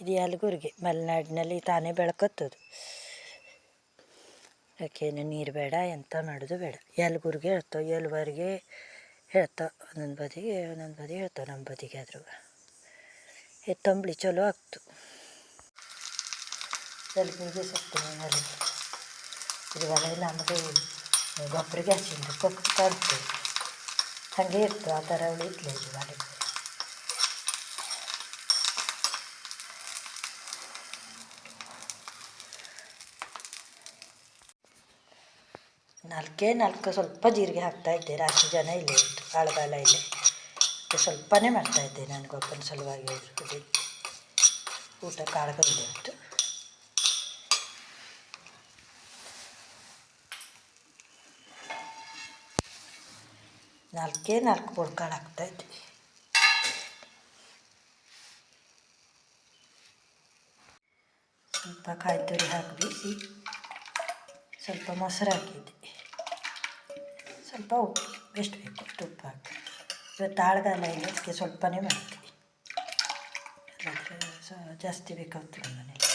ಇದು ಯಲ್ಗುರ್ಗೆ ಮಲೆನಾಡಿನಲ್ಲಿ ತಾನೇ ಬೆಳ್ಕೊತ್ತದು. ಯಾಕೇನು ನೀರು ಬೇಡ ಎಂಥ ಮಾಡೋದು ಬೇಡ. ಯಲ್ಗುರ್ಗೆ ಹೇಳ್ತಾವೆ ಎಲ್ವರ್ಗೆ ಹೇಳ್ತಾವೆ ಒಂದೊಂದು ಬದಿಗೆ, ಒಂದೊಂದು ಬದಿ ಹೇಳ್ತಾವೆ ನಮ್ಮ ಬದಿಗೆ ಆದರೂ. ತಂಬಳಿ ಚಲೋ ಆಗ್ತು. ಮೇಲೆ ಇದು ಹೊಲ ಇಲ್ಲ ನಮಗೆ ಗೊಬ್ಬರಿಗೆ ಹಚ್ಚಿದ್ದು ಕೊಟ್ಟು ಕಾಣ್ತೀವಿ ಹಾಗೆ ಇತ್ತು ಆ ಥರ ಉಳಿತ್ಲೆ ಇದು ಹೊಲ ನಾಲ್ಕೇ ನಾಲ್ಕು ಸ್ವಲ್ಪ ಜೀರಿಗೆ ಹಾಕ್ತಾ ಇದ್ದೆ. ರಾತ್ರಿ ಜನ ಇಲ್ಲೇ ಇತ್ತು ಆಳುಗಾಲ ಇಲ್ಲೇ. ಸ್ವಲ್ಪನೇ ಮಾಡ್ತಾಯಿದ್ದೆ ನನಗೊಬ್ಬನ ಸಲುವಾಗಿ ಊಟ ಕಾಳುಗಳು ಇತ್ತು. ನಾಲ್ಕೇ ನಾಲ್ಕು ಪುಡ್ಕಾಳು ಹಾಕ್ತಾ ಇದ್ದೆ. ಸ್ವಲ್ಪ ಕಾಯಿ ತುರಿ ಹಾಕಿ ಸ್ವಲ್ಪ ಮೊಸರು ಹಾಕಿದ್ದೆ. ಸ್ವಲ್ಪ ಉಪ್ಪು ಎಷ್ಟು ಬೇಕು ಅಷ್ಟು ಉಪ್ಪು ಹಾಕಿ ಇವತ್ತು ಆಳ್ಗಾಲ ಇಲ್ಲ ಅದಕ್ಕೆ ಸ್ವಲ್ಪನೇ ಮಾಡ್ತೀನಿ ಇಲ್ಲಾಂದರೆ ಸ ಜಾಸ್ತಿ ಬೇಕಾಗ್ತದೆ ಮನೇಲಿ